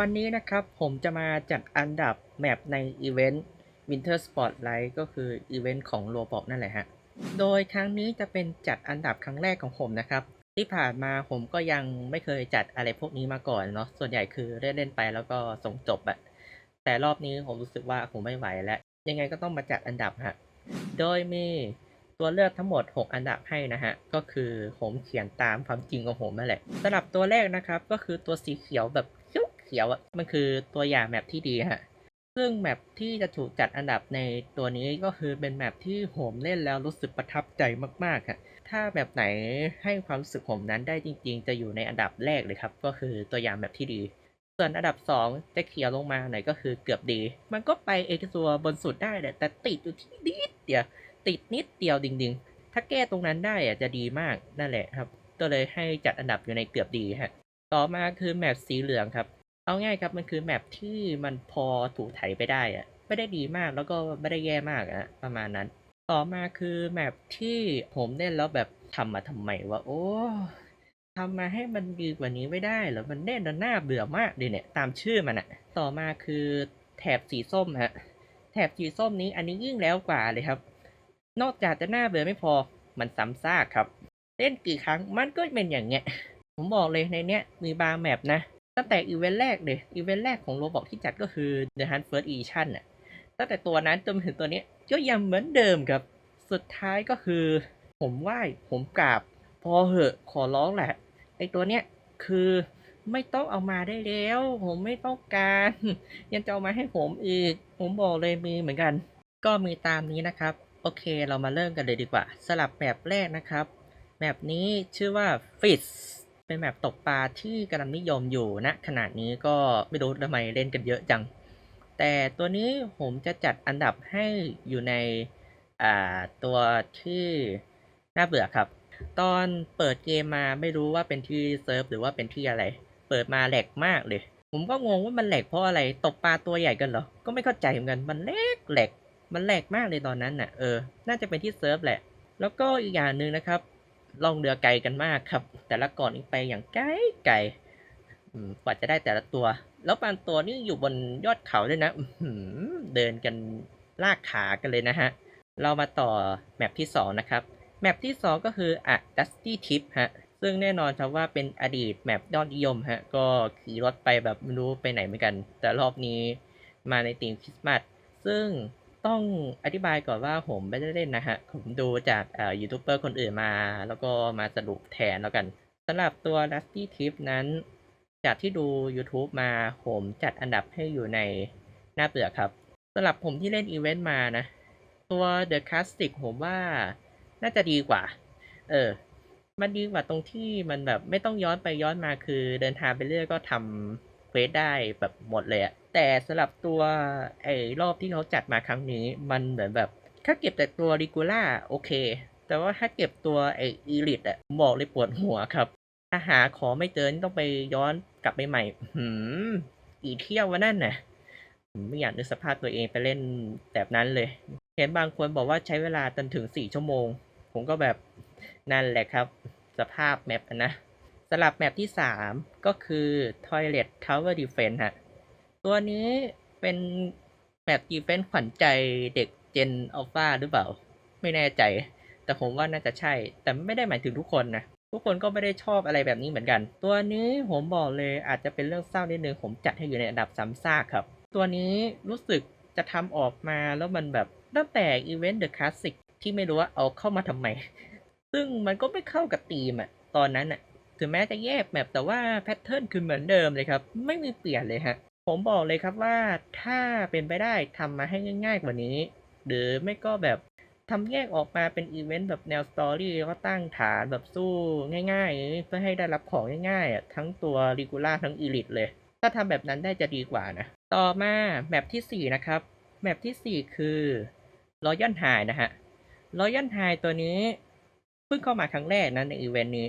วันนี้นะครับผมจะมาจัดอันดับแมปในอีเวนต์ Winter Spotlight ก็คืออีเวนต์ของโ o บ o นั่นแหละฮะ โดยครั้งนี้จะเป็นจัดอันดับครั้งแรกของผมนะครับ ที่ผ่านมาผมก็ยังไม่เคยจัดอะไรพวกนี้มาก่อนเนาะ ส่วนใหญ่คือเล่นเล่นไปแล้วก็ส่งจบอะแต่รอบนี้ผมรู้สึกว่าผมไม่ไหวแล้ว ยังไงก็ต้องมาจัดอันดับฮะ โดยมีตัวเลือกทั้งหมด 6 อันดับให้นะฮะ ก็คือผมเขียนตามความจริงของผมนั่นแหละสำหรับตัวแรกนะครับ ก็คือตัวสีเขียวแบบเขียว ๆอะมันคือตัวอย่างแมปที่ดีฮะซึ่งแมปที่จะถูกจัดอันดับในตัวนี้ก็คือเป็นแมปที่ผมเล่นแล้วรู้สึกประทับใจมากๆค่ะถ้าแบบไหนให้ความรู้สึกผมนั้นได้จริง ๆ จะอยู่ในอันดับแรกเลยครับ ก็คือตัวอย่างแมปที่ดี ส่วนอันดับ 2 จะเขียวลงมาหน่อยก็คือเกือบดี มันก็ไปเอกตัวบนสุดได้แหละแต่ติดอยู่ที่นิดเดียวติดนิดเดียวจริงๆ ถ้าแก้ตรงนั้นได้อะจะดีมากนั่นแหละครับ ก็เลยให้จัดอันดับอยู่ในเกือบดีฮะต่อมาคือแมปสีเหลืองครับ เอาง่ายครับมันคือแมปที่มันพอถูไถไปได้อะไม่ได้ดีมากแล้วก็ไม่ได้แย่มากอะประมาณนั้น ต่อมาคือแมปที่ผมเล่นแล้วแบบทำมาทำไมวะโอ้ทำมาให้มันดีกว่านี้ไม่ได้เหรอมันเล่นแล้วน่าเบื่อมากดิเนี่ยตามชื่อมันอะต่อมาคือแถบสีส้มฮะแถบสีส้มนี้อันนี้ยิ่งแล้วกว่าเลยครับ นอกจากจะน่าเบื่อไม่พอมันซ้ำซากครับ เล่นกี่ครั้งมันก็เป็นอย่างเงี้ย ผมบอกเลยในเนี้ยมีบางแมปนะ ตั้งแต่อีเวนต์แรกเลยอีเวนต์แรกของโรบอกที่จัดก็คือ The Hunt First Edition น่ะตั้งแต่ตัวนั้นจนถึงตัวนี้ก็ยังเหมือนเดิมครับ สุดท้ายก็คือ ผมไหว้ผมกราบ พอเหอะขอร้องแหละไอตัวเนี้ยคือไม่ต้องเอามาได้แล้ว ผมไม่ต้องการ ยังจะเอามาให้ผมอีก ผมบอกเลยมีเหมือนกัน ก็มีตามนี้นะครับ โอเคเรามาเริ่มกันเลยดีกว่า สลับแบบแรกนะครับแมปนี้ชื่อว่า Fish เป็นแมปตกปลาที่กำลังนิยมอยู่ณขนาดนี้ก็ไม่รู้ทำไมเล่นกันเยอะจัง แต่ตัวนี้ผมจะจัดอันดับให้อยู่ในอ่าตัวที่น่าเบื่อครับ ตอนเปิดเกมมาไม่รู้ว่าเป็นที่เซิร์ฟหรือว่าเป็นที่อะไร เปิดมาแหลกมากเลย ผมก็งงว่ามันแหลกเพราะอะไรตกปลาตัวใหญ่กันเหรอ ก็ไม่เข้าใจเหมือนกันมันแหลกแหลกมันแหลกมากเลยตอนนั้นน่ะเออน่าจะเป็นที่เซิร์ฟแหละ แล้วก็อีกอย่างหนึ่งนะครับ ล่องเรือไกลกันมากครับ แต่ละก่อนนี้ไปอย่างไกลไกลกว่าจะได้แต่ละตัว แล้วบางตัวนี่อยู่บนยอดเขาด้วยนะเดินกันลากขากันเลยนะฮะ เรามาต่อแมปที่ 2 นะครับ แมปที่ 2 ก็คืออะ Dusty Tip ฮะ ซึ่งแน่นอนครับว่าเป็นอดีตแมปยอดนิยมฮะ ก็ขี่รถไปแบบไม่รู้ไปไหนเหมือนกัน แต่รอบนี้มาในธีมคริสต์มาส ซึ่ง ต้องอธิบายก่อนว่าผมไม่ได้เล่นนะฮะ ผมดูจากเอ่อยูทูบเบอร์คนอื่นมา แล้วก็มาสรุปแทนแล้วกันสำหรับตัว Dusty Tip นั้น จากที่ดู YouTube มาผมจัดอันดับให้อยู่ในหน้าเปลือกครับสำหรับผมที่เล่นอีเวนต์มานะ ตัว The Classic ผมว่าน่าจะดีกว่า เออ มันดีกว่าตรงที่มันแบบไม่ต้องย้อนไปย้อนมาคือเดินทางไปเรื่อยก็ทำเควสได้แบบหมดเลยอะ แต่สำหรับตัวไอ้รอบที่เขาจัดมาครั้งนี้ มันเหมือนแบบถ้าเก็บแต่ตัวริกูล่าโอเค แต่ว่าถ้าเก็บตัวไอ้อีลิตอะผมบอกเลยปวดหัวครับถ้าหาขอไม่เจอนี่ต้องไปย้อนกลับไปใหม่หืมกี่เที่ยววะนั่นน่ะผมไม่อยากนึกสภาพตัวเองไปเล่นแบบนั้นเลย เห็นบางคนบอกว่าใช้เวลาจนถึงสี่ชั่วโมง ผมก็แบบนั่นแหละครับ สภาพแมปอะนะสลับแมปที่ 3 ก็คือ Toilet Tower Defense ฮะ ตัวนี้เป็นแมป Defense ขวัญใจเด็ก Gen Alpha หรือเปล่า ไม่แน่ใจ แต่ผมว่าน่าจะใช่ แต่ไม่ได้หมายถึงทุกคนนะ ทุกคนก็ไม่ได้ชอบอะไรแบบนี้เหมือนกัน ตัวนี้ผมบอกเลยอาจจะเป็นเรื่องเศร้านิดนึง ผมจัดให้อยู่ในอันดับซ้ำซากครับ ตัวนี้รู้สึกจะทำออกมาแล้วมันแบบตั้งแต่อีเวนต์ The Classic ที่ไม่รู้ว่าเอาเข้ามาทำไม ซึ่งมันก็ไม่เข้ากับธีมอะตอนนั้นอะถึงแม้จะแยกแมปแต่ว่าแพทเทิร์นคือเหมือนเดิมเลยครับ ไม่มีเปลี่ยนเลยฮะ ผมบอกเลยครับว่าถ้าเป็นไปได้ทำมาให้ง่าย ๆ กว่านี้ หรือไม่ก็แบบทำแยกออกมาเป็นอีเวนต์แบบแนวสตอรี่แล้วก็ตั้งฐานแบบสู้ง่ายๆ เพื่อให้ได้รับของง่ายๆอะทั้งตัวริกูล่าทั้งอีลิทเลย ถ้าทำแบบนั้นได้จะดีกว่านะ ต่อมาแมปที่ 4 นะครับ แมปทีสี่ 4 คือรอยันไฮนะฮะรอยันไฮตัวนี้เพิ่งเข้ามาครั้งแรกนะในอีเวนต์นี้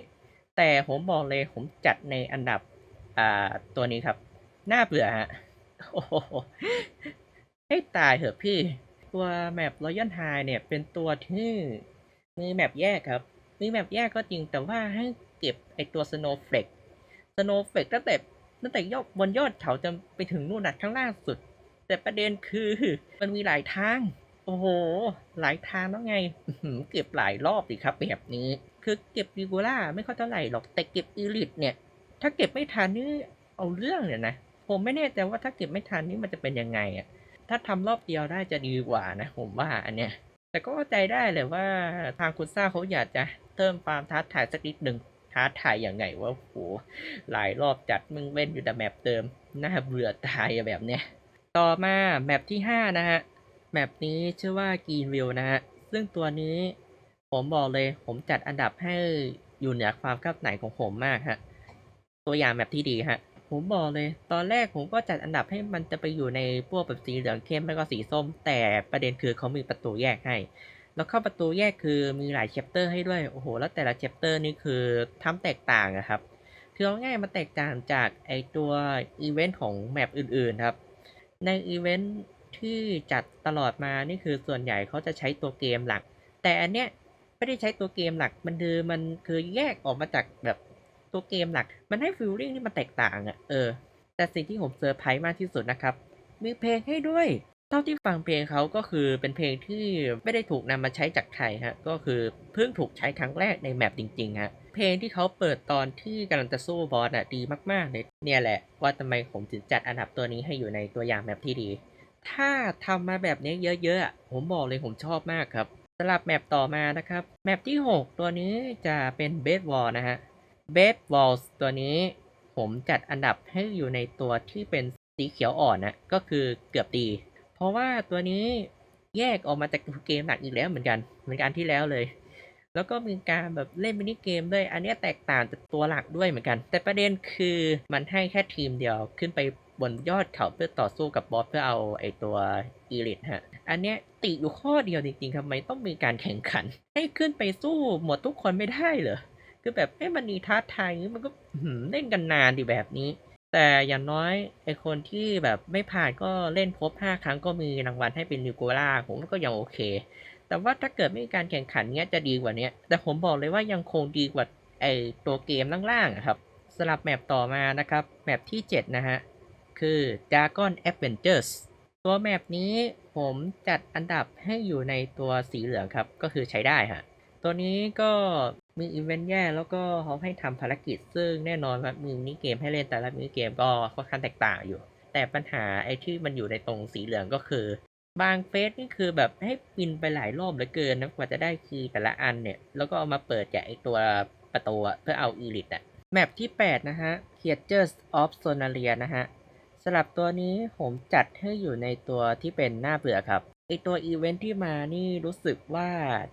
แต่ผมบอกเลยผมจัดในอันดับอ่าตัวนี้ครับ น่าเบื่อฮะ โอ้โห ให้ตายเถอะพี่ ตัวแมปรอยัลไฮเนี่ย เป็นตัวที่มีแมปแยกครับ มีแมปแยกก็จริงแต่ว่าให้เก็บไอตัว Snowflake Snowflake ตั้งแต่ตั้งแต่ยอดบนยอดเขาจะไปถึงนู่นน่ะข้างล่างสุด แต่ประเด็นคือมันมีหลายทาง โอ้โห หลายทางแล้วไงเก็บหลายรอบดิครับแบบนี้ คือเก็บยูโกล่าไม่ค่อยเท่าไหร่หรอกแต่เก็บอีลิทเนี่ย ถ้าเก็บไม่ทันนี่เอาเรื่องเนี่ยนะ ผมไม่แน่ใจว่าถ้าเก็บไม่ทันนี่มันจะเป็นยังไงอะถ้าทำรอบเดียวได้จะดีกว่านะ ผมว่าอันเนี้ย แต่ก็เข้าใจได้เลยว่าทางคุณซ่าเขาอยากจะเพิ่มความท้าทายสักนิดหนึ่งท้าทายอย่างไงว่าโหหลายรอบจัดมึงเว้นอยู่แต่แมปเดิมน่าเบื่อตายแบบเนี้ยต่อมาแมปที่ 5 นะฮะ แมปนี้ชื่อว่า Green View นะฮะ ซึ่งตัวนี้ผมบอกเลยผมจัดอันดับให้อยู่เหนือความคาดหมายของผมมากฮะ ตัวอย่างแมปที่ดีฮะ ผมบอกเลย ตอนแรกผมก็จัดอันดับให้มันจะไปอยู่ในพวกแบบสีเหลืองเข้มแล้วก็สีส้ม แต่ประเด็นคือเขามีประตูแยกให้ แล้วเข้าประตูแยกคือมีหลายแชปเตอร์ให้ด้วย โอ้โห แล้วแต่ละแชปเตอร์นี่คือทำแตกต่างอะครับ คือเอาง่ายมันแตกต่างจากไอตัวอีเวนต์ของแมปอื่นๆครับ ในอีเวนต์ที่จัดตลอดมา นี่คือส่วนใหญ่เขาจะใช้ตัวเกมหลัก แต่อันเนี้ยไม่ได้ใช้ตัวเกมหลัก มันคือมันคือแยกออกมาจากแบบ ตัวเกมหลัก มันให้ฟีลลิ่งที่มันแตกต่างอะเออ แต่สิ่งที่ผมเซอร์ไพรส์มากที่สุดนะครับ มีเพลงให้ด้วย เท่าที่ฟังเพลงเขาก็คือเป็นเพลงที่ไม่ได้ถูกนำมาใช้จากใครฮะ ก็คือเพิ่งถูกใช้ครั้งแรกในแมปจริงๆฮะ เพลงที่เขาเปิดตอนที่กำลังจะสู้บอสอะดีมากๆเลยเนี่ยแหละ ว่าทำไมผมถึงจัดอันดับตัวนี้ให้อยู่ในตัวอย่างแมปที่ดี ถ้าทำมาแบบนี้เยอะๆผมบอกเลยผมชอบมากครับสำหรับแมปต่อมานะครับ แมปที่ 6 ตัวนี้จะเป็นเบสวอลนะฮะ เบสวอลตัวนี้ผมจัดอันดับให้อยู่ในตัวที่เป็นสีเขียวอ่อนนะก็คือเกือบดี เพราะว่าตัวนี้แยกออกมาจากเกมหลักอีกแล้วเหมือนกันเหมือนกันที่แล้วเลย แล้วก็มีการแบบเล่นมินิเกมด้วย อันนี้แตกต่างจากตัวหลักด้วยเหมือนกัน แต่ประเด็นคือมันให้แค่ทีมเดียวขึ้นไปบนยอดเขาเพื่อต่อสู้กับบอสเพื่อเอาไอตัวอีลิทฮะ อันเนี้ยติอยู่ข้อเดียวจริงๆทำไมต้องมีการแข่งขัน ให้ขึ้นไปสู้หมดทุกคนไม่ได้เหรอ คือแบบให้มันมีท้าทายอย่างนี้มันก็อื้อหือเล่นกันนานดีแบบนี้ แต่อย่างน้อยไอคนที่แบบไม่ผ่านก็เล่นครบ5ครั้งก็มีรางวัลให้เป็นนิวโกล่าผมว่าก็ยังโอเค แต่ว่าถ้าเกิดไม่มีการแข่งขันเนี้ยจะดีกว่าเนี้ยแต่ผมบอกเลยว่ายังคงดีกว่าไอตัวเกมล่างๆอะครับสลับแมปต่อมานะครับ แมปที่ 7 นะฮะ คือ Dragon Adventures ตัวแมปนี้ผมจัดอันดับให้อยู่ในตัวสีเหลืองครับ ก็คือใช้ได้ฮะ ตัวนี้ก็ มีอีเวนต์แย่แล้วก็เขาให้ทำภารกิจซึ่งแน่นอนว่ามีมินิเกมให้เล่นแต่ละมินิเกมก็ค่อนข้างแตกต่างอยู่ แต่ปัญหาไอ้ที่มันอยู่ในตรงสีเหลืองก็คือ บางเฟสนี่คือแบบให้ปินไปหลายรอบเหลือเกินนะกว่าจะได้คีย์แต่ละอันเนี่ย แล้วก็เอามาเปิดจากไอตัวประตูเพื่อเอาอีลิตอะแมปที่ 8 นะฮะ Creatures of Sonaria นะฮะสำหรับตัวนี้ผมจัดให้อยู่ในตัวที่เป็นหน้าเบื่อครับไอตัวอีเวนท์ที่มานี่รู้สึกว่า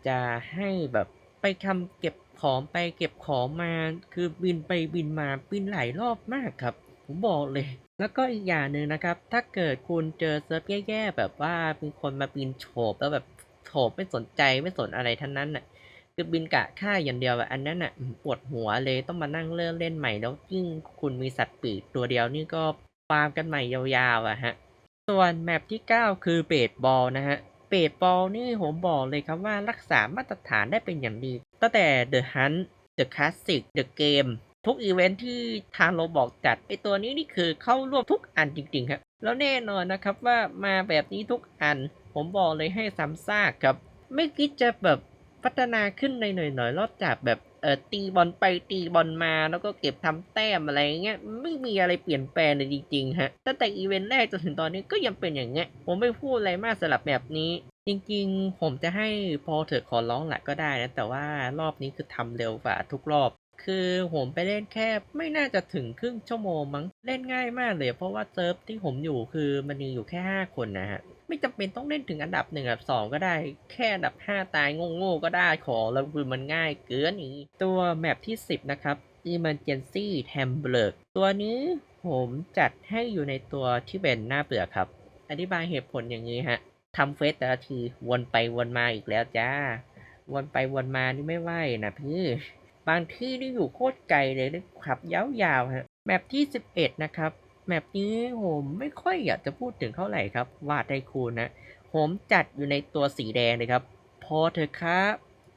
จะให้แบบไปทำเก็บ ของไปเก็บของมา คือบินไปบินมาบินหลายรอบมากครับ ผมบอกเลย แล้วก็อีกอย่างหนึ่งนะครับ ถ้าเกิดคุณเจอเซิร์ฟแย่ๆแบบว่ามีคนมาบินโฉบแล้วแบบโฉบไม่สนใจไม่สนอะไรทั้งนั้นน่ะคือบินกะค่าอย่างเดียวอะอันนั้นน่ะปวดหัวเลยต้องมานั่งเริ่มเล่นใหม่แล้วยิ่งคุณมีสัตว์ปีกตัวเดียวนี่ก็ฟาร์มกันใหม่ยาวๆอะฮะส่วนแมปที่ 9 คือเบสบอลนะฮะเบสบอลนี่ผมบอกเลยครับว่ารักษามาตรฐานได้เป็นอย่างดี ตั้งแต่ The Hunt The Classic The Game ทุกอีเวนท์ที่ทางโรบอกจัดไอตัวนี้นี่คือเข้าร่วมทุกอันจริงๆครับ แล้วแน่นอนนะครับว่ามาแบบนี้ทุกอัน ผมบอกเลยให้ซ้ำซากครับ ไม่คิดจะแบบพัฒนาขึ้นในหน่อยๆรอบจากแบบเออตีบอลไปตีบอลมาแล้วก็เก็บทำแต้มอะไรเงี้ยไม่มีอะไรเปลี่ยนแปลงเลยจริงๆฮะตั้งแต่อีเวนต์แรกจนถึงตอนนี้ก็ยังเป็นอย่างเงี้ยผมไม่พูดอะไรมากสำหรับแบบนี้ จริงๆ ผมจะให้พอเถอะขอร้องแหละก็ได้นะ แต่ว่ารอบนี้คือทำเร็วกว่าทุกรอบ คือผมไปเล่นแค่ไม่น่าจะถึงครึ่งชั่วโมงมั้งเล่นง่ายมากเลย เพราะว่าเซิร์ฟที่ผมอยู่คือมันมีอยู่แค่ 5 คนนะฮะ ไม่จำเป็นต้องเล่นถึงอันดับหนึ่งอันดับสองก็ได้ แค่อันดับ 5 ตายโง่ๆก็ได้ขอแล้วคือมันง่ายเกินนี้ตัวแมปที่ 10 นะครับ Emergency t e m b l e r ตัวนี้ผมจัดให้อยู่ในตัวที่เป็นหน้าเบื่อครับ อธิบายเหตุผลอย่างนี้ฮะ ทำเฟสแต่ละทีวนไปวนมาอีกแล้วจ้า วนไปวนมานี่ไม่ไหวนะพี่บางที่นี่อยู่โคตรไกลเลยนะขับยาวๆฮะแมปที่ 11 นะครับ แมปนี้ผมไม่ค่อยอยากจะพูดถึงเท่าไหร่ครับ วาดไทคูนนะผมจัดอยู่ในตัวสีแดงเลยครับ พอเถอะครับ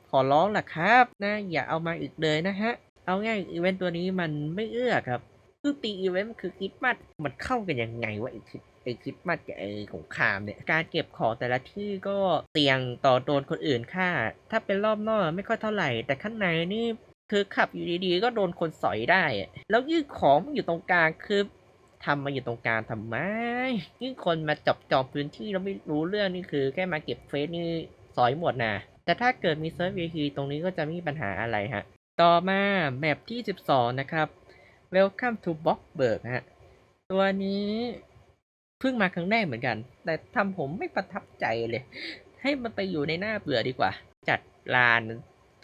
ขอร้องล่ะครับนะอย่าเอามาอีกเลยนะฮะ เอาง่ายอีเวนต์ตัวนี้มันไม่เอื้อครับซึ่งตีอีเวนต์มันคือคริสต์มาสมันเข้ากันยังไงวะอคริส ไอคริสต์มาสกับไอสงครามเนี่ย การเก็บของแต่ละที่ก็เสี่ยงต่อโดนคนอื่นฆ่า ถ้าเป็นรอบนอกไม่ค่อยเท่าไหร่ แต่ข้างในนี่คือขับอยู่ดีๆ ก็โดนคนสอยได้ แล้วยื่ของอยู่ตรงกลางคือทำมาอยู่ตรงกลางทำไมยิ่งคนมาจับจองพื้นที่แล้วไม่รู้เรื่องนี่คือแค่มาเก็บเฟสนี่สอยหมดนะแต่ถ้าเกิดมีเซิร์ฟ VIP ตรงนี้ก็จะไม่มีปัญหาอะไรฮะ ต่อมาแมปที่ 12 นะครับ Welcome to Boxburg ฮะ ตัวนี้ พิ่งมาครั้งแรกเหมือนกัน แต่ทำผมไม่ประทับใจเลย ให้มันไปอยู่ในหน้าเบื่อดีกว่า จัดลาน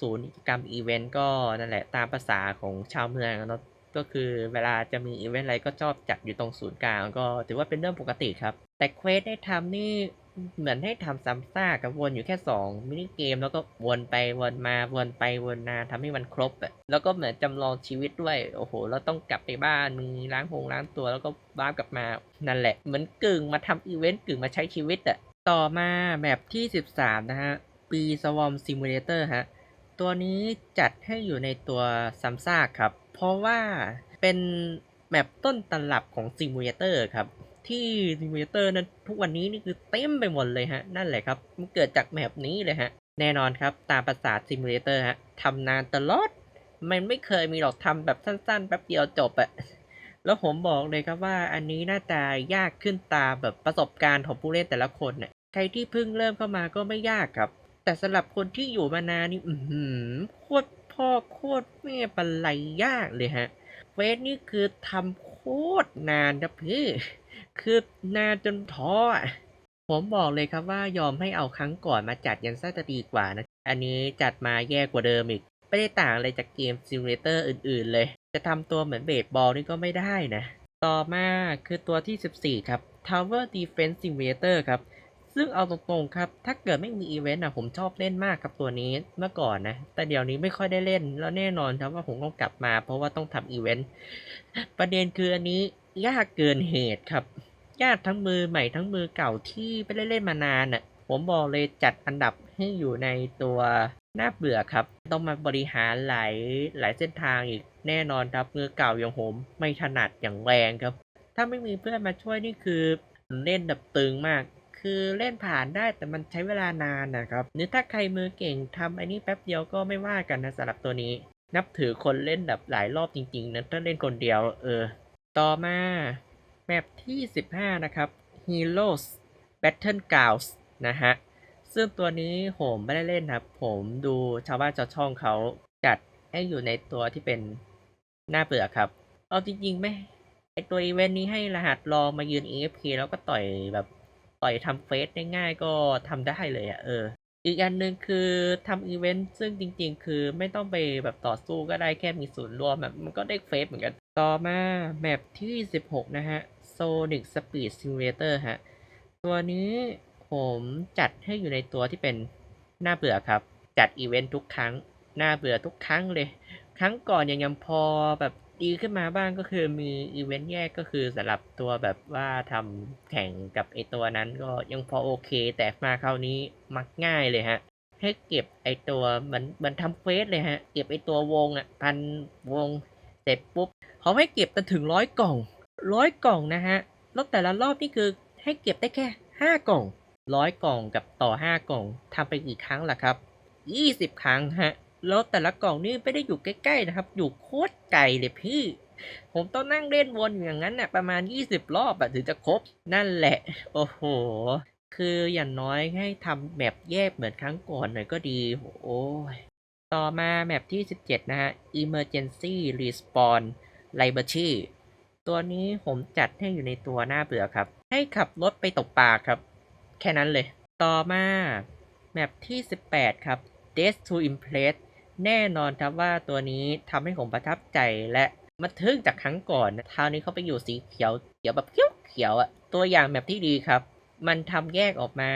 ศูนย์กิจกรรมอีเวนต์ก็นั่นแหละตามภาษาของชาวเมืองเนาะก็คือเวลาจะมีอีเวนต์อะไรก็ชอบจัดอยู่ตรงศูนย์กลางก็ถือว่าเป็นเรื่องปกติครับ แต่เควสได้ทำนี่ เหมือนให้ทำซ้ำซากกับวนอยู่แค่2มินิเกมแล้วก็วนไปวนมาวนไปวนมาทำให้มันครบอะแล้วก็เหมือนจำลองชีวิตด้วย โอ้โหแล้วต้องกลับไปบ้านมีล้างหงล้างตัวแล้วก็บ้ากลับมา นั่นแหละ เหมือนกึ่งมาทำอีเวนต์กึ่งมาใช้ชีวิตอะต่อมาแมปที่ 13 นะฮะ ปีสวอมซิมูเลเตอร์ฮะ ตัวนี้จัดให้อยู่ในตัวซัมซ่าครับ เพราะว่าเป็นแมปต้นตลับของซิมูเลเตอร์ครับ ที่ซิมูเลเตอร์นั้นทุกวันนี้นี่คือเต็มไปหมดเลยฮะ นั่นแหละครับ มันเกิดจากแมปนี้เลยฮะ แน่นอนครับตามภาษาซิมูเลเตอร์ฮะทำนานตลอด มันไม่เคยมีหรอกทำแบบสั้นๆ แป๊บเดียวจบอะแล้วผมบอกเลยครับว่าอันนี้น่าจะยากขึ้นตามแบบประสบการณ์ของผู้เล่นแต่ละคนเนี่ยใครที่เพิ่งเริ่มเข้ามาก็ไม่ยากครับ แต่สำหรับคนที่อยู่มานานนี่อือหือโคตรพ่อโคตรแม่ปรไลยากเลยฮะเฟสนี่คือทำโคตรนานครับพี่ คือนานจนท้อผมบอกเลยครับว่ายอมให้เอาครั้งก่อนมาจัดยังซะจะดีกว่านะ อันนี้จัดมาแย่กว่าเดิมอีก ไม่ได้ต่างอะไรจากเกมซิมูเลเตอร์อื่นๆเลย จะทำตัวเหมือนเบสบอลนี่ก็ไม่ได้นะ ต่อมาคือตัวที่ 14 ครับ Tower Defense Simulator ครับ ซึ่งเอาตรงๆครับ ถ้าเกิดไม่มีอีเวนต์อะผมชอบเล่นมากครับตัวนี้เมื่อก่อนนะ แต่เดี๋ยวนี้ไม่ค่อยได้เล่น แล้วแน่นอนครับว่าผมต้องกลับมา เพราะว่าต้องทำอีเวนต์ ประเด็นคืออันนี้ ยากเกินเหตุครับ ยากทั้งมือใหม่ทั้งมือเก่าที่ไม่ได้เล่นมานานอะ ผมบอกเลยจัดอันดับให้อยู่ในตัวน่าเบื่อครับ ต้องมาบริหารหลายหลายเส้นทางอีกแน่นอนครับมือเก่าอย่างผมไม่ถนัดอย่างแรงครับ ถ้าไม่มีเพื่อนมาช่วยนี่คือเล่นแบบตึงมาก คือเล่นผ่านได้แต่มันใช้เวลานานนะครับหรือถ้าใครมือเก่งทำไอ้นี่แป๊บเดียวก็ไม่ว่ากันนะสำหรับตัวนี้ นับถือคนเล่นแบบหลายรอบจริงๆนะถ้าเล่นคนเดียวเออ ต่อมาแมปที่ 15 นะครับ Heroes Battlegrounds นะฮะ ซึ่งตัวนี้ผมไม่ได้เล่นครับ ผมดูชาวบ้านชาวช่องเขาจัดให้อยู่ในตัวที่เป็นหน้าเบื่อครับ เอาจริงๆไหมไอตัวอีเวนต์นี้ให้รหัสรองมายืน AFK แล้วก็ต่อยแบบต่อยทำเฟสได้ง่ายก็ทำได้เลยอะเออ อีกอันหนึ่งคือทำอีเวนต์ซึ่งจริง ๆ คือไม่ต้องไปแบบต่อสู้ก็ได้แค่มีศูนย์รวมแบบมันก็ได้เฟสเหมือนกัน ต่อมาแมปที่ 16 นะฮะ Sonic Speed Simulator ฮะ ตัวนี้ผมจัดให้อยู่ในตัวที่เป็นหน้าเบื่อครับ จัดอีเวนต์ทุกครั้ง หน้าเบื่อทุกครั้งเลย ครั้งก่อนยังยังพอแบบ ดีขึ้นมาบ้างก็คือมีอีเวนต์แยกก็คือสำหรับตัวแบบว่าทำแข่งกับไอตัวนั้นก็ยังพอโอเค แต่มาคราวนี้มักง่ายเลยฮะ ให้เก็บไอตัวเหมือนเหมือนทำเฟสเลยฮะ เก็บไอตัววงอะพันวงเสร็จปุ๊บเขาให้เก็บจนถึงร้อยกล่องร้อยกล่องนะฮะแล้วแต่ละรอบนี่คือให้เก็บได้แค่ห้ากล่องร้อยกล่องกับต่อห้ากล่องทำไปกี่ครั้งล่ะครับยี่สิบครั้งฮะ แล้วแต่ละกล่องนี่ไม่ได้อยู่ใกล้ๆนะครับ อยู่โคตรไกลเลยพี่ ผมต้องนั่งเล่นวนอย่างนั้นน่ะประมาณ 20 รอบอะถึงจะครบ นั่นแหละ โอ้โห คืออย่างน้อยให้ทำแมปแยกเหมือนครั้งก่อนหน่อยก็ดี โอ้ยต่อมาแมปที่ 17 นะฮะ Emergency Respawn Library ตัวนี้ผมจัดให้อยู่ในตัวหน้าเบื่อครับ ให้ขับรถไปตกปลาครับ แค่นั้นเลย ต่อมาแมปที่ 18 ครับ Death to Impress แน่นอนครับว่าตัวนี้ทำให้ผมประทับใจและมาทึ่งจากครั้งก่อนนะคราวนี้เขาไปอยู่สีเขียวเขียวแบบเขียวเขียวอะตัวอย่างแบบที่ดีครับ มันทำแยกออกมา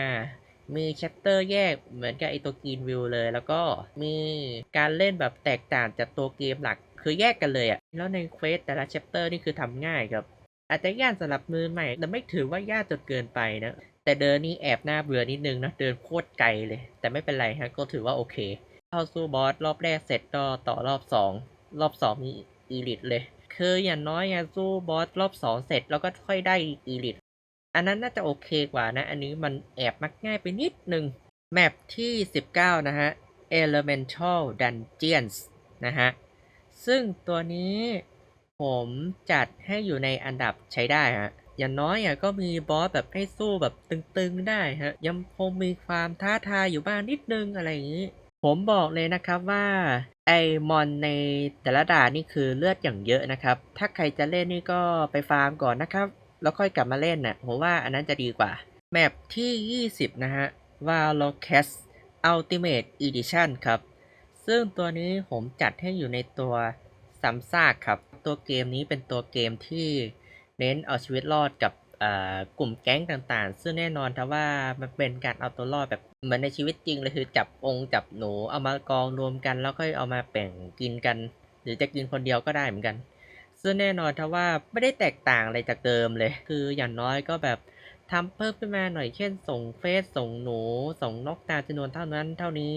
มีชัตเตอร์แยกเหมือนกับไอตัวกรีนวิวเลย แล้วก็มีการเล่นแบบแตกต่างจากตัวเกมหลัก คือแยกกันเลยอะแล้วในเควสแต่ละชัปเตอร์นี่คือทำง่ายครับ อาจจะยากสำหรับมือใหม่แต่ไม่ถือว่ายากจนเกินไปนะแต่เดินนี่แอบหน้าเบื่อนิดนึงนะเดินโคตรไกลเลย แต่ไม่เป็นไรฮะก็ถือว่าโอเค เข้าสู้บอสรอบแรกเสร็จก็ต่อรอบ2รอบ2มีอีลิทเลยคคืออย่างน้อยอะสู้บอสรอบสองเสร็จแล้วก็ค่อยได้อีลิทอันนั้นน่าจะโอเคกว่านะ อันนี้มันแอบมักง่ายไปนิดนึงแมปที่ 19 นะฮะ Elemental Dungeons นะฮะ ซึ่งตัวนี้ผมจัดให้อยู่ในอันดับใช้ได้ฮะ อย่างน้อยอะก็มีบอสแบบให้สู้แบบตึงๆได้ฮะ ยังคงมีความท้าทายอยู่บ้างนิดนึงอะไรอย่างนี้ ผมบอกเลยนะครับว่าไอมอนในแต่ละด่านนี่คือเลือดอย่างเยอะนะครับ ถ้าใครจะเล่นนี่ก็ไปฟาร์มก่อนนะครับ แล้วค่อยกลับมาเล่นน่ะผมว่าอันนั้นจะดีกว่า แมปที่ 20 นะฮะ v a l o c a s Ultimate Edition ครับ ซึ่งตัวนี้ผมจัดให้อยู่ในตัวซัมซากครับ ตัวเกมนี้เป็นตัวเกมที่เน้นเอาชีวิตรอดกับ กลุ่มแก๊งต่างๆ ซึ่งแน่นอนถ้าว่ามันเป็นการเอาตัวรอดแบบเหมือนในชีวิตจริงเลยคือจับองค์จับหนูเอามากองรวมกัน แล้วค่อยเอามาแบ่งกินกัน หรือจะกินคนเดียวก็ได้เหมือนกัน ซึ่งแน่นอนถ้าว่าไม่ได้แตกต่างอะไรจากเดิมเลย คืออย่างน้อยก็แบบทำเพิ่มขึ้นมาหน่อยเช่น ส่งเฟซส่งหนูส่งนกตาจำนวนเท่านั้นเท่านี้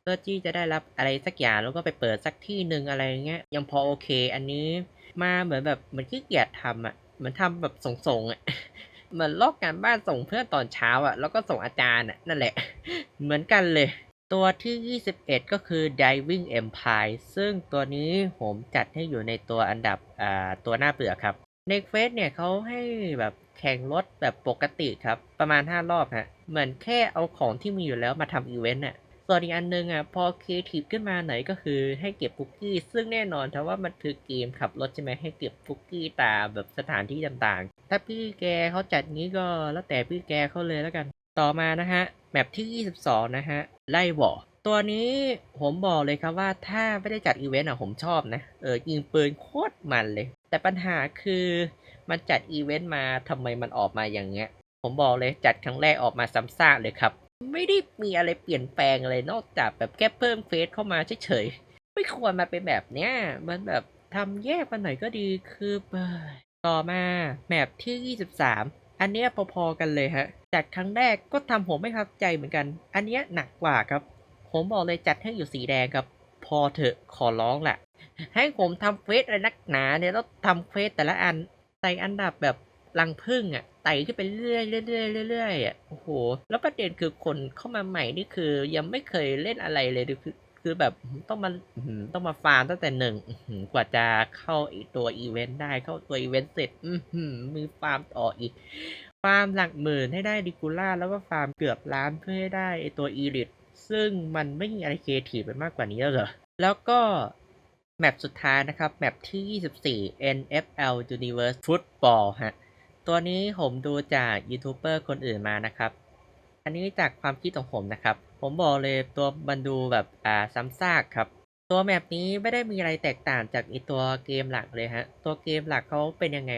เพื่อที่จะได้รับอะไรสักอย่างแล้วก็ไปเปิดสักที่หนึ่งอะไรเงี้ยยังพอโอเค อันนี้มาเหมือนแบบมือนขี้เกียจทำอะ มือนทำแบบส่งๆอะเหมือนลอกการบ้านส่งเพื่อนตอนเช้าอะ แล้วก็ส่งอาจารย์อะ นั่นแหละ เหมือนกันเลย ตัวที่ 21 ก็คือ Diving Empire ซึ่งตัวนี้ผมจัดให้อยู่ในตัวอันดับอ่าตัวหน้าเบื่อครับในเฟสเนี่ยเขาให้แบบแข่งรถแบบปกติครับ ประมาณ 5 รอบฮะ เหมือนแค่เอาของที่มีอยู่แล้วมาทำอีเวนต์น่ะ ส่วนอีกอันนึงอะพอครีเอทีฟขึ้นมาไหนก็คือให้เก็บฟุกกี้ ซึ่งแน่นอนถ้าว่ามันคือเกมขับรถใช่ไหมให้เก็บฟุกกี้ตามแบบสถานที่ต่างๆ ถ้าพี่แกเขาจัดงี้ก็แล้วแต่พี่แกเขาเลยแล้วกัน ต่อมานะฮะแมปที่ 22 นะฮะไล่วอตัวนี้ผมบอกเลยครับว่าถ้าไม่ได้จัดอีเวนต์อะผมชอบนะเออยิงปืนโคตรมันเลย แต่ปัญหาคือมันจัดอีเวนต์มาทำไมมันออกมาอย่างเงี้ยผมบอกเลยจัดครั้งแรกออกมาซ้ำซากเลยครับ ไม่ได้มีอะไรเปลี่ยนแปลงเลยนอกจากแบบแค่เพิ่มเฟสเข้ามาเฉยๆ ไม่ควรมาเป็นแบบเนี้ย มันแบบทำแยกมาหน่อยก็ดีคือต่อมาแมปที่ 23 อันเนี้ยพอๆกันเลยฮะจัดครั้งแรกก็ทำผมไม่พับใจเหมือนกัน อันเนี้ยหนักกว่าครับ ผมบอกเลยจัดให้อยู่สีแดงครับ พอเถอะขอร้องแหละให้ผมทำเฟสอะไรนักหนาเนี่ยแล้วทำเฟสแต่ละอันใส่อันดับแบบรังพึ่งอะ ไต่ขึ้นไปเรื่อยๆเรื่อยๆเรื่อยๆอะโอ้โห แล้วประเด็นคือคนเข้ามาใหม่นี่คือยังไม่เคยเล่นอะไรเลยคือคือแบบต้องมาต้องมาฟาร์มตั้งแต่หนึ่งกว่าจะเข้าไอตัวอีเวนต์ได้เข้าตัวอีเวนต์เสร็จอือฟาร์มต่ออีก ฟาร์มหลักหมื่นให้ได้ดิกูล่าแล้วก็ฟาร์มเกือบล้านเพื่อให้ได้ไอตัวอีริทซึ่งมันไม่มีอะไรครีเอทีไปมากกว่านี้แล้วเหรอ แล้วก็ แมปสุดท้ายนะครับ แมปที่ 24 NFL Universe Football ฮะ ตัวนี้ผมดูจากยูทูบเบอร์คนอื่นมานะครับ อันนี้จากความคิดของผมนะครับ ผมบอกเลยตัวมันดูแบบอ่าซ้ำซากครับ ตัวแมปนี้ไม่ได้มีอะไรแตกต่างจากไอตัวเกมหลักเลยฮะ ตัวเกมหลักเขาเป็นยังไง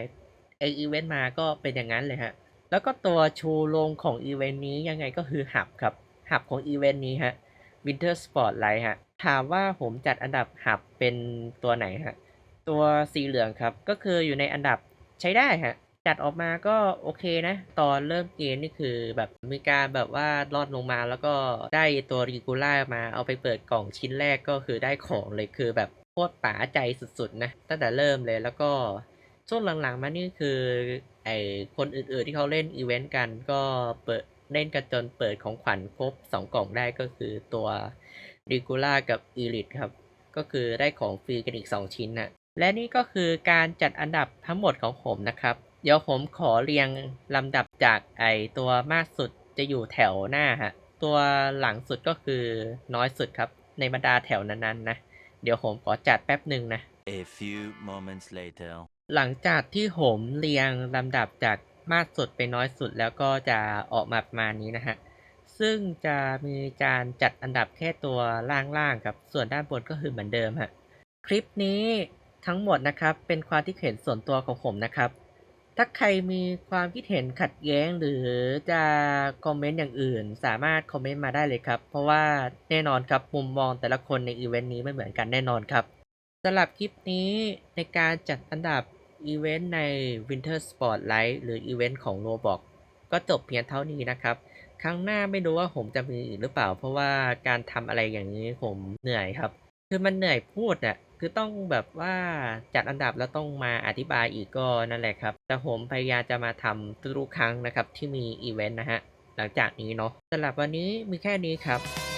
ไออีเวนต์มาก็เป็นอย่างนั้นเลยฮะ แล้วก็ตัวชูโรงของอีเวนต์นี้ยังไงก็คือหับครับ หับของอีเวนต์นี้ฮะ Winter Spotlight ฮะ ถามว่าผมจัดอันดับหับเป็นตัวไหนฮะ ตัวสีเหลืองครับ ก็คืออยู่ในอันดับใช้ได้ฮะ จัดออกมาก็โอเคนะ ตอนเริ่มเกมนี่คือแบบมีการแบบว่ารอดลงมาแล้วก็ได้ตัวรีกูล่ามาเอาไปเปิดกล่องชิ้นแรกก็คือได้ของเลยคือแบบโคตรป๋าใจสุดๆนะ ตั้งแต่เริ่มเลยแล้วก็ช่วงหลังๆมานี่คือไอคนอื่นๆที่เขาเล่นอีเวนต์กันก็เปิดเล่นกันจนเปิดของขวัญครบ 2 กล่องได้ก็คือตัวรีกูล่ากับอีลิทครับ ก็คือได้ของฟรีกันอีก 2 ชิ้นนะและนี่ก็คือการจัดอันดับทั้งหมดของผมนะครับ เดี๋ยวผมขอเรียงลำดับจากไอตัวมากสุดจะอยู่แถวหน้าฮะ ตัวหลังสุดก็คือน้อยสุดครับ ในบรรดาแถวนั้นๆนะ เดี๋ยวผมขอจัดแป๊บหนึ่งนะ A few moments later. หลังจากที่ผมเรียงลำดับจากมากสุดไปน้อยสุดแล้วก็จะออกมาประมาณนี้นะฮะ ซึ่งจะมีการจัดอันดับแค่ตัวล่างๆครับ ส่วนด้านบนก็คือเหมือนเดิมฮะ คลิปนี้ทั้งหมดนะครับเป็นความคิดเห็นส่วนตัวของผมนะครับ ถ้าใครมีความคิดเห็นขัดแย้งหรือจะคอมเมนต์อย่างอื่น สามารถคอมเมนต์มาได้เลยครับ เพราะว่าแน่นอนครับมุมมองแต่ละคนในอีเวนต์นี้ไม่เหมือนกันแน่นอนครับสำหรับคลิปนี้ในการจัดอันดับอีเวนต์ใน Winter Spotlight หรืออีเวนต์ของ Roblox ก็จบเพียงเท่านี้นะครับ ครั้งหน้าไม่รู้ว่าผมจะมีอีกหรือเปล่า เพราะว่าการทำอะไรอย่างนี้ผมเหนื่อยครับ คือมันเหนื่อยพูดอะ คือต้องแบบว่าจัดอันดับแล้วต้องมาอธิบายอีกก็นั่นแหละครับ แต่ผมพยายามจะมาทำทุกครั้งนะครับที่มีอีเวนต์นะฮะหลังจากนี้เนาะสำหรับวันนี้มีแค่นี้ครับ